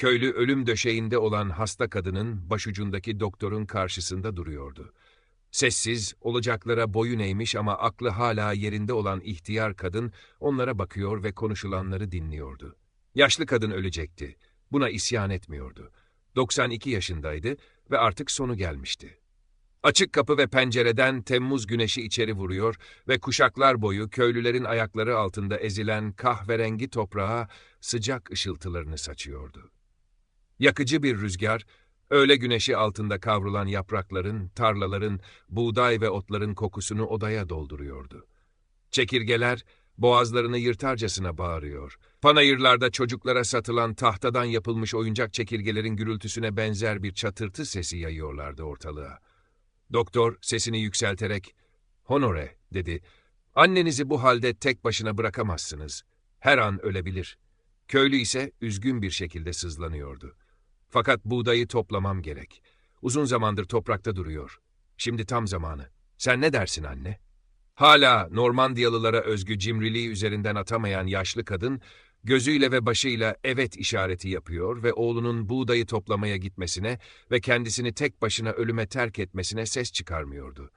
Köylü ölüm döşeğinde olan hasta kadının başucundaki doktorun karşısında duruyordu. Sessiz, olacaklara boyun eğmiş ama aklı hala yerinde olan ihtiyar kadın onlara bakıyor ve konuşulanları dinliyordu. Yaşlı kadın ölecekti. Buna isyan etmiyordu. 92 yaşındaydı ve artık sonu gelmişti. Açık kapı ve pencereden Temmuz güneşi içeri vuruyor ve kuşaklar boyu köylülerin ayakları altında ezilen kahverengi toprağa sıcak ışıltılarını saçıyordu. Yakıcı bir rüzgar, öğle güneşi altında kavrulan yaprakların, tarlaların, buğday ve otların kokusunu odaya dolduruyordu. Çekirgeler, boğazlarını yırtarcasına bağırıyor. Panayırlarda çocuklara satılan tahtadan yapılmış oyuncak çekirgelerin gürültüsüne benzer bir çatırtı sesi yayıyorlardı ortalığa. Doktor sesini yükselterek, ''Honore'' dedi. ''Annenizi bu halde tek başına bırakamazsınız. Her an ölebilir.'' Köylü ise üzgün bir şekilde sızlanıyordu. Fakat buğdayı toplamam gerek. Uzun zamandır toprakta duruyor. Şimdi tam zamanı. Sen ne dersin anne? Hala Normandiyalılara özgü cimriliği üzerinden atamayan yaşlı kadın, gözüyle ve başıyla evet işareti yapıyor ve oğlunun buğdayı toplamaya gitmesine ve kendisini tek başına ölüme terk etmesine ses çıkarmıyordu.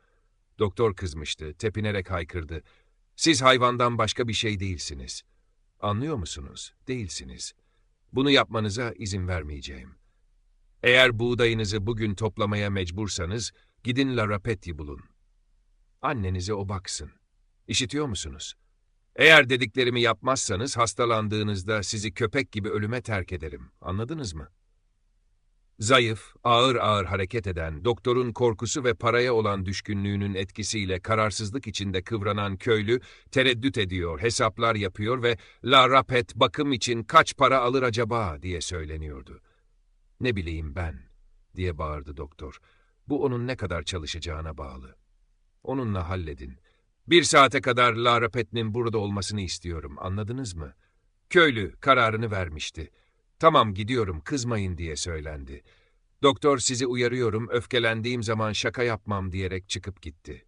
Doktor kızmıştı, tepinerek haykırdı. Siz hayvandan başka bir şey değilsiniz. Anlıyor musunuz? Değilsiniz. Bunu yapmanıza izin vermeyeceğim. Eğer buğdayınızı bugün toplamaya mecbursanız, gidin La Rapetti bulun. Annenize o baksın. İşitiyor musunuz? Eğer dediklerimi yapmazsanız hastalandığınızda sizi köpek gibi ölüme terk ederim. Anladınız mı? Zayıf, ağır ağır hareket eden, doktorun korkusu ve paraya olan düşkünlüğünün etkisiyle kararsızlık içinde kıvranan köylü tereddüt ediyor, hesaplar yapıyor ve La Rapet bakım için kaç para alır acaba diye söyleniyordu. Ne bileyim ben, diye bağırdı doktor. Bu onun ne kadar çalışacağına bağlı. Onunla halledin. Bir saate kadar Lara Pet'nin burada olmasını istiyorum, anladınız mı? Köylü kararını vermişti. Tamam gidiyorum, kızmayın diye söylendi. Doktor sizi uyarıyorum, öfkelendiğim zaman şaka yapmam diyerek çıkıp gitti.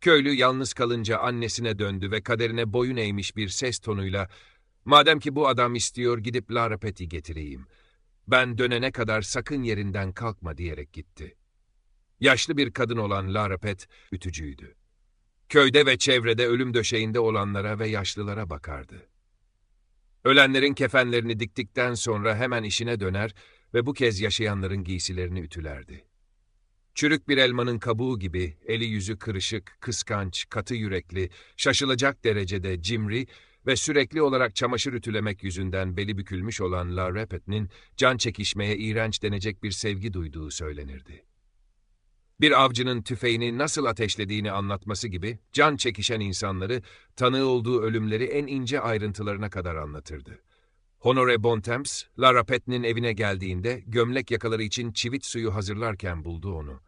Köylü yalnız kalınca annesine döndü ve kaderine boyun eğmiş bir ses tonuyla ''Madem ki bu adam istiyor gidip Lara Pet'i getireyim. Ben dönene kadar sakın yerinden kalkma.'' diyerek gitti. Yaşlı bir kadın olan Lara Pet ütücüydü. Köyde ve çevrede ölüm döşeğinde olanlara ve yaşlılara bakardı. Ölenlerin kefenlerini diktikten sonra hemen işine döner ve bu kez yaşayanların giysilerini ütülerdi. Çürük bir elmanın kabuğu gibi eli yüzü kırışık, kıskanç, katı yürekli, şaşılacak derecede cimri ve sürekli olarak çamaşır ütülemek yüzünden beli bükülmüş olan La Rapet'nin can çekişmeye iğrenç denecek bir sevgi duyduğu söylenirdi. Bir avcının tüfeğini nasıl ateşlediğini anlatması gibi can çekişen insanları tanığı olduğu ölümleri en ince ayrıntılarına kadar anlatırdı. Honore Bontemps, La Rapet'nin evine geldiğinde gömlek yakaları için çivit suyu hazırlarken buldu onu.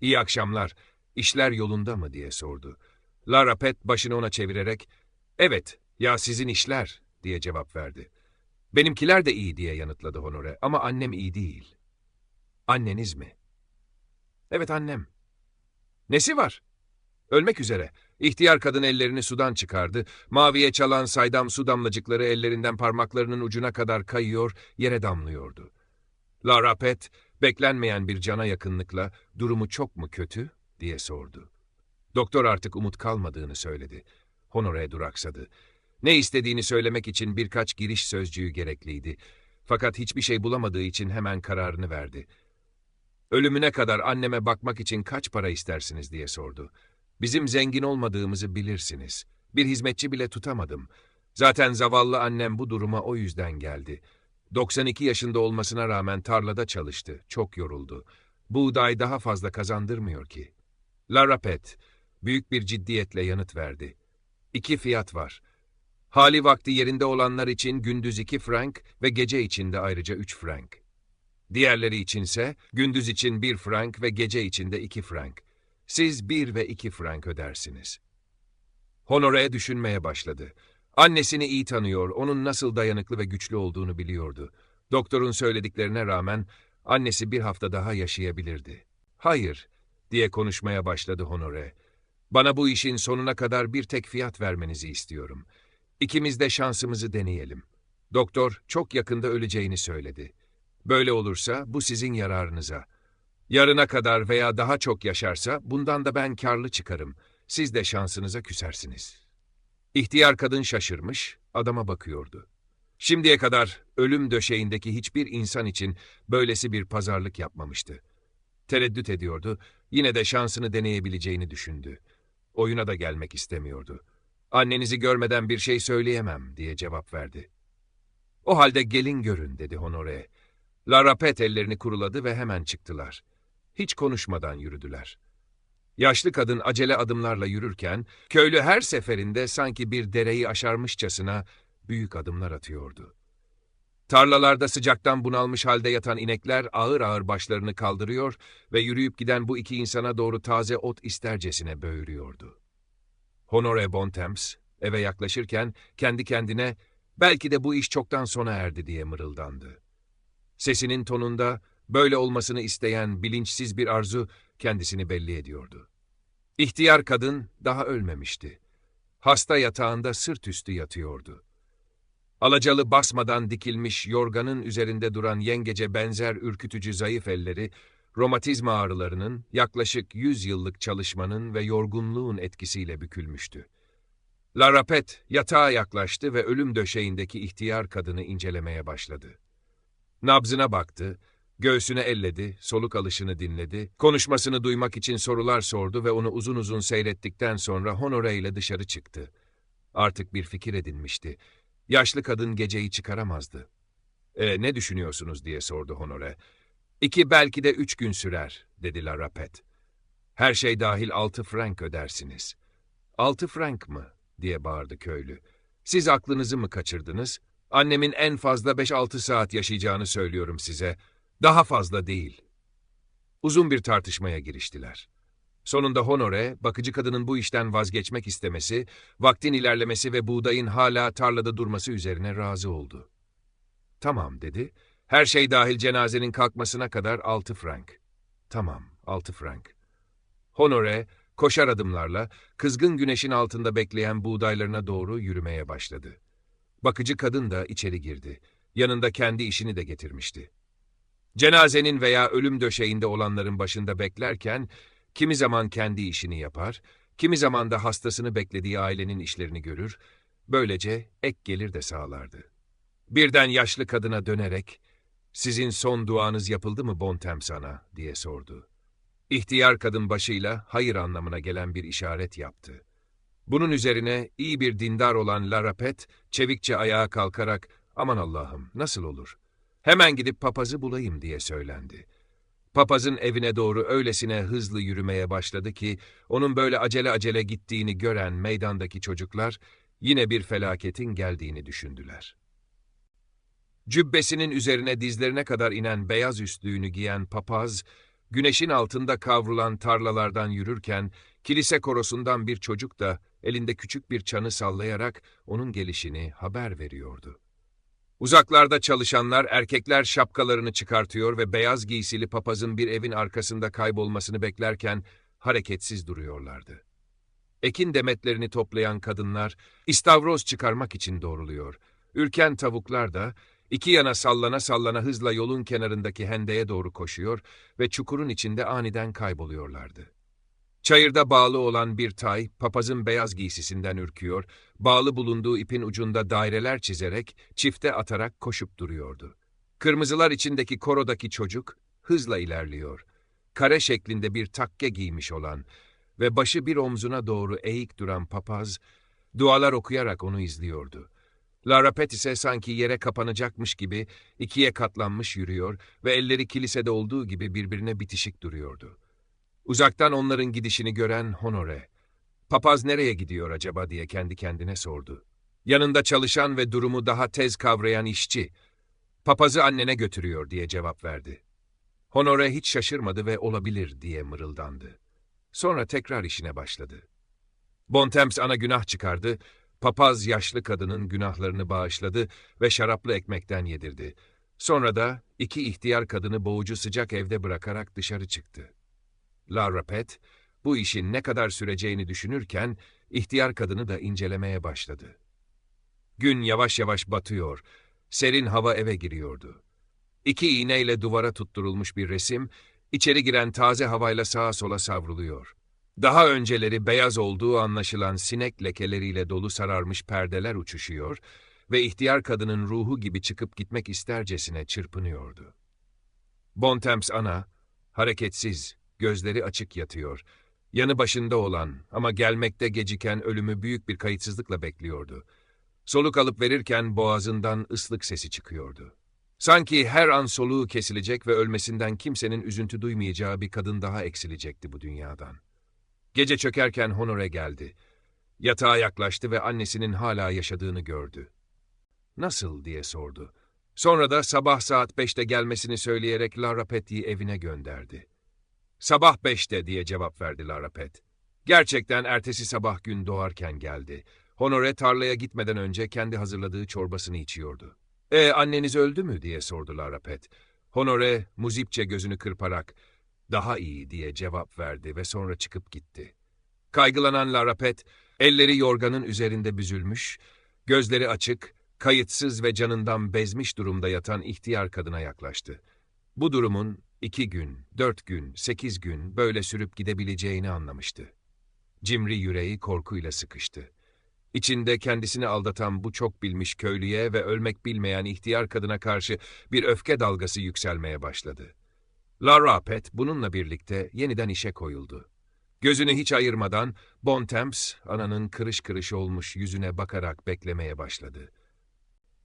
İyi akşamlar, işler yolunda mı diye sordu. La Rapet başını ona çevirerek, evet, ya sizin işler diye cevap verdi. Benimkiler de iyi diye yanıtladı Honore ama annem iyi değil. Anneniz mi? Evet annem. Nesi var? Ölmek üzere. İhtiyar kadın ellerini sudan çıkardı. Maviye çalan saydam su damlacıkları ellerinden parmaklarının ucuna kadar kayıyor, yere damlıyordu. La Rapet, beklenmeyen bir cana yakınlıkla durumu çok mu kötü diye sordu. Doktor artık umut kalmadığını söyledi. Honore duraksadı. Ne istediğini söylemek için birkaç giriş sözcüğü gerekliydi. Fakat hiçbir şey bulamadığı için hemen kararını verdi. Ölümüne kadar anneme bakmak için kaç para istersiniz diye sordu. Bizim zengin olmadığımızı bilirsiniz. Bir hizmetçi bile tutamadım. Zaten zavallı annem bu duruma o yüzden geldi. 92 yaşında olmasına rağmen tarlada çalıştı. Çok yoruldu. Buğday daha fazla kazandırmıyor ki. La Rapet, büyük bir ciddiyetle yanıt verdi. İki fiyat var. Hali vakti yerinde olanlar için gündüz iki frank ve gece içinde ayrıca üç frank. Diğerleri içinse gündüz için bir frank ve gece içinde iki frank. Siz bir ve iki frank ödersiniz. Honore düşünmeye başladı. Annesini iyi tanıyor, onun nasıl dayanıklı ve güçlü olduğunu biliyordu. Doktorun söylediklerine rağmen annesi bir hafta daha yaşayabilirdi. Hayır, diye konuşmaya başladı Honore. Bana bu işin sonuna kadar bir tek fiyat vermenizi istiyorum. İkimiz de şansımızı deneyelim. Doktor çok yakında öleceğini söyledi. Böyle olursa bu sizin yararınıza. Yarına kadar veya daha çok yaşarsa bundan da ben karlı çıkarım. Siz de şansınıza küsersiniz. İhtiyar kadın şaşırmış, adama bakıyordu. Şimdiye kadar ölüm döşeğindeki hiçbir insan için böylesi bir pazarlık yapmamıştı. Tereddüt ediyordu, yine de şansını deneyebileceğini düşündü. Oyuna da gelmek istemiyordu. Annenizi görmeden bir şey söyleyemem diye cevap verdi. O halde gelin görün dedi Honore. Lara Pet ellerini kuruladı ve hemen çıktılar. Hiç konuşmadan yürüdüler. Yaşlı kadın acele adımlarla yürürken, köylü her seferinde sanki bir dereyi aşarmışçasına büyük adımlar atıyordu. Tarlalarda sıcaktan bunalmış halde yatan inekler ağır ağır başlarını kaldırıyor ve yürüyüp giden bu iki insana doğru taze ot istercesine böğürüyordu. Honore Bontemps eve yaklaşırken kendi kendine belki de bu iş çoktan sona erdi diye mırıldandı. Sesinin tonunda böyle olmasını isteyen bilinçsiz bir arzu kendisini belli ediyordu. İhtiyar kadın daha ölmemişti. Hasta yatağında sırt üstü yatıyordu. Alacalı basmadan dikilmiş yorganın üzerinde duran yengece benzer ürkütücü zayıf elleri, romatizma ağrılarının, yaklaşık yüz yıllık çalışmanın ve yorgunluğun etkisiyle bükülmüştü. Larapet yatağa yaklaştı ve ölüm döşeğindeki ihtiyar kadını incelemeye başladı. Nabzına baktı, göğsüne elledi, soluk alışını dinledi, konuşmasını duymak için sorular sordu ve onu uzun uzun seyrettikten sonra Honore ile dışarı çıktı. Artık bir fikir edinmişti. Yaşlı kadın geceyi çıkaramazdı. E, ne düşünüyorsunuz diye sordu Honore. İki belki de üç gün sürer, dedi La Rapet. Her şey dahil altı frank ödersiniz. Altı frank mı? diye bağırdı köylü. Siz aklınızı mı kaçırdınız? Annemin en fazla beş altı saat yaşayacağını söylüyorum size. Daha fazla değil. Uzun bir tartışmaya giriştiler. Sonunda Honore, bakıcı kadının bu işten vazgeçmek istemesi, vaktin ilerlemesi ve buğdayın hala tarlada durması üzerine razı oldu. Tamam dedi. Her şey dahil cenazenin kalkmasına kadar altı frank. Tamam, altı frank. Honore, koşar adımlarla, kızgın güneşin altında bekleyen buğdaylarına doğru yürümeye başladı. Bakıcı kadın da içeri girdi. Yanında kendi işini de getirmişti. Cenazenin veya ölüm döşeğinde olanların başında beklerken, kimi zaman kendi işini yapar, kimi zaman da hastasını beklediği ailenin işlerini görür, böylece ek gelir de sağlardı. Birden yaşlı kadına dönerek, ''Sizin son duanız yapıldı mı Bontem sana?'' diye sordu. İhtiyar kadın başıyla hayır anlamına gelen bir işaret yaptı. Bunun üzerine iyi bir dindar olan Larapet, çevikçe ayağa kalkarak, ''Aman Allah'ım, nasıl olur? Hemen gidip papazı bulayım.'' diye söylendi. Papazın evine doğru öylesine hızlı yürümeye başladı ki, onun böyle acele acele gittiğini gören meydandaki çocuklar, yine bir felaketin geldiğini düşündüler. Cübbesinin üzerine dizlerine kadar inen beyaz üstlüğünü giyen papaz, güneşin altında kavrulan tarlalardan yürürken, kilise korosundan bir çocuk da elinde küçük bir çanı sallayarak onun gelişini haber veriyordu. Uzaklarda çalışanlar erkekler şapkalarını çıkartıyor ve beyaz giysili papazın bir evin arkasında kaybolmasını beklerken hareketsiz duruyorlardı. Ekin demetlerini toplayan kadınlar istavroz çıkarmak için doğruluyor. Ürken tavuklar da iki yana sallana sallana hızla yolun kenarındaki hendeye doğru koşuyor ve çukurun içinde aniden kayboluyorlardı. Çayırda bağlı olan bir tay, papazın beyaz giysisinden ürküyor, bağlı bulunduğu ipin ucunda daireler çizerek, çifte atarak koşup duruyordu. Kırmızılar içindeki korodaki çocuk, hızla ilerliyor. Kare şeklinde bir takke giymiş olan ve başı bir omzuna doğru eğik duran papaz, dualar okuyarak onu izliyordu. Lara Pet ise sanki yere kapanacakmış gibi ikiye katlanmış yürüyor ve elleri kilisede olduğu gibi birbirine bitişik duruyordu. Uzaktan onların gidişini gören Honore, papaz nereye gidiyor acaba diye kendi kendine sordu. Yanında çalışan ve durumu daha tez kavrayan işçi, papazı annene götürüyor diye cevap verdi. Honore hiç şaşırmadı ve olabilir diye mırıldandı. Sonra tekrar işine başladı. Bontemps ana günah çıkardı, papaz yaşlı kadının günahlarını bağışladı ve şaraplı ekmekten yedirdi. Sonra da iki ihtiyar kadını boğucu sıcak evde bırakarak dışarı çıktı. La Rapet, bu işin ne kadar süreceğini düşünürken ihtiyar kadını da incelemeye başladı. Gün yavaş yavaş batıyor. Serin hava eve giriyordu. İki iğneyle duvara tutturulmuş bir resim, içeri giren taze havayla sağa sola savruluyor. Daha önceleri beyaz olduğu anlaşılan sinek lekeleriyle dolu sararmış perdeler uçuşuyor ve ihtiyar kadının ruhu gibi çıkıp gitmek istercesine çırpınıyordu. Bontemps ana, hareketsiz, gözleri açık yatıyor. Yanı başında olan ama gelmekte geciken ölümü büyük bir kayıtsızlıkla bekliyordu. Soluk alıp verirken boğazından ıslık sesi çıkıyordu. Sanki her an soluğu kesilecek ve ölmesinden kimsenin üzüntü duymayacağı bir kadın daha eksilecekti bu dünyadan. Gece çökerken Honore geldi. Yatağa yaklaştı ve annesinin hala yaşadığını gördü. Nasıl diye sordu. Sonra da sabah saat beşte gelmesini söyleyerek Lara Petty'yi evine gönderdi. Sabah beşte diye cevap verdi Lara Pet. Gerçekten ertesi sabah gün doğarken geldi. Honore tarlaya gitmeden önce kendi hazırladığı çorbasını içiyordu. E anneniz öldü mü diye sordu Lara Pet. Honore muzipçe gözünü kırparak daha iyi diye cevap verdi ve sonra çıkıp gitti. Kaygılanan Lara Pet, elleri yorganın üzerinde büzülmüş, gözleri açık, kayıtsız ve canından bezmiş durumda yatan ihtiyar kadına yaklaştı. Bu durumun iki gün, dört gün, sekiz gün böyle sürüp gidebileceğini anlamıştı. Cimri yüreği korkuyla sıkıştı. İçinde kendisini aldatan bu çok bilmiş köylüye ve ölmek bilmeyen ihtiyar kadına karşı bir öfke dalgası yükselmeye başladı. Lara Pet bununla birlikte yeniden işe koyuldu. Gözünü hiç ayırmadan Bontemps, ananın kırış kırış olmuş yüzüne bakarak beklemeye başladı.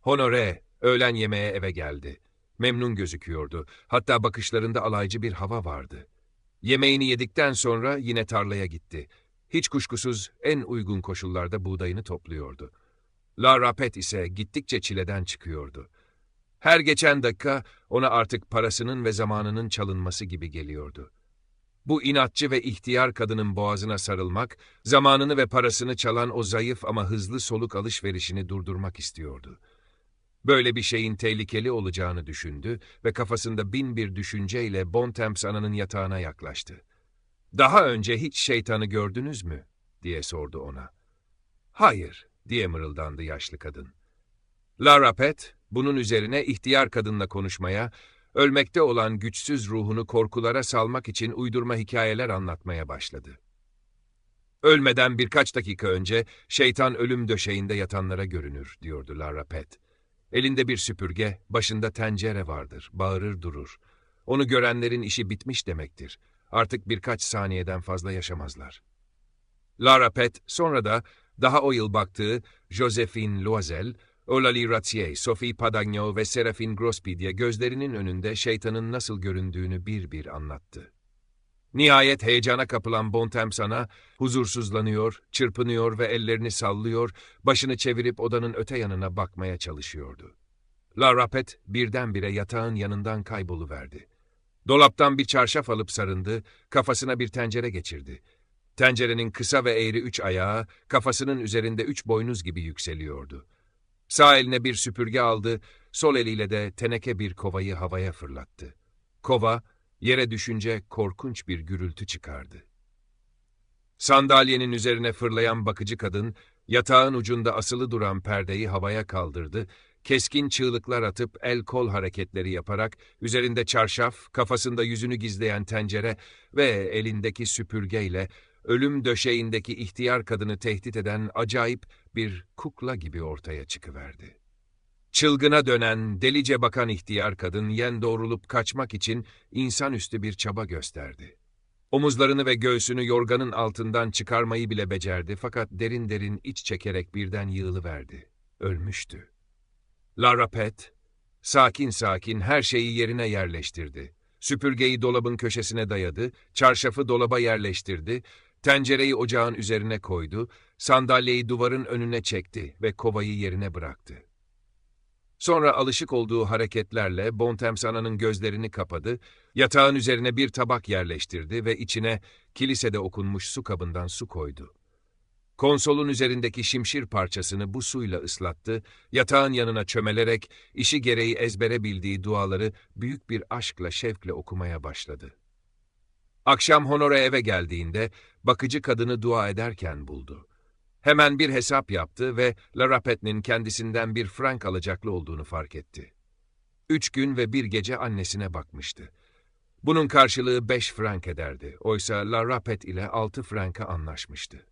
Honore, öğlen yemeğe eve geldi. Memnun gözüküyordu. Hatta bakışlarında alaycı bir hava vardı. Yemeğini yedikten sonra yine tarlaya gitti. Hiç kuşkusuz en uygun koşullarda buğdayını topluyordu. Lara Pet ise gittikçe çileden çıkıyordu. Her geçen dakika ona artık parasının ve zamanının çalınması gibi geliyordu. Bu inatçı ve ihtiyar kadının boğazına sarılmak, zamanını ve parasını çalan o zayıf ama hızlı soluk alışverişini durdurmak istiyordu. Böyle bir şeyin tehlikeli olacağını düşündü ve kafasında bin bir düşünceyle Bontemps ananın yatağına yaklaştı. ''Daha önce hiç şeytanı gördünüz mü?'' diye sordu ona. ''Hayır'' diye mırıldandı yaşlı kadın. Lara Pet, bunun üzerine ihtiyar kadınla konuşmaya, ölmekte olan güçsüz ruhunu korkulara salmak için uydurma hikayeler anlatmaya başladı. Ölmeden birkaç dakika önce şeytan ölüm döşeğinde yatanlara görünür, diyordu Lara Pet. Elinde bir süpürge, başında tencere vardır, bağırır durur. Onu görenlerin işi bitmiş demektir. Artık birkaç saniyeden fazla yaşamazlar. Lara Pet sonra da daha o yıl baktığı Josephine Loisel, Eulalie Ratier, Sophie Padagno ve Seraphine Grosby diye gözlerinin önünde şeytanın nasıl göründüğünü bir bir anlattı. Nihayet heyecana kapılan Bontemps ana huzursuzlanıyor, çırpınıyor ve ellerini sallıyor, başını çevirip odanın öte yanına bakmaya çalışıyordu. La Rapet birdenbire yatağın yanından kayboluverdi. Dolaptan bir çarşaf alıp sarındı, kafasına bir tencere geçirdi. Tencerenin kısa ve eğri üç ayağı, kafasının üzerinde üç boynuz gibi yükseliyordu. Sağ eline bir süpürge aldı, sol eliyle de teneke bir kovayı havaya fırlattı. Kova, yere düşünce korkunç bir gürültü çıkardı. Sandalyenin üzerine fırlayan bakıcı kadın, yatağın ucunda asılı duran perdeyi havaya kaldırdı, keskin çığlıklar atıp el kol hareketleri yaparak üzerinde çarşaf, kafasında yüzünü gizleyen tencere ve elindeki süpürgeyle ölüm döşeğindeki ihtiyar kadını tehdit eden acayip bir kukla gibi ortaya çıkıverdi. Çılgına dönen, delice bakan ihtiyar kadın yen doğrulup kaçmak için insanüstü bir çaba gösterdi. Omuzlarını ve göğsünü yorganın altından çıkarmayı bile becerdi fakat derin derin iç çekerek birden yığılıverdi. Ölmüştü. Lara Pet, sakin sakin her şeyi yerine yerleştirdi. Süpürgeyi dolabın köşesine dayadı, çarşafı dolaba yerleştirdi, tencereyi ocağın üzerine koydu, sandalyeyi duvarın önüne çekti ve kovayı yerine bıraktı. Sonra alışık olduğu hareketlerle Bontemps ananın gözlerini kapadı, yatağın üzerine bir tabak yerleştirdi ve içine kilisede okunmuş su kabından su koydu. Konsolun üzerindeki şimşir parçasını bu suyla ıslattı, yatağın yanına çömelerek işi gereği ezbere bildiği duaları büyük bir aşkla şevkle okumaya başladı. Akşam Honore eve geldiğinde bakıcı kadını dua ederken buldu. Hemen bir hesap yaptı ve La Rapette'nin kendisinden bir frank alacaklı olduğunu fark etti. Üç gün ve bir gece annesine bakmıştı. Bunun karşılığı beş frank ederdi. Oysa La Rapette ile altı franka anlaşmıştı.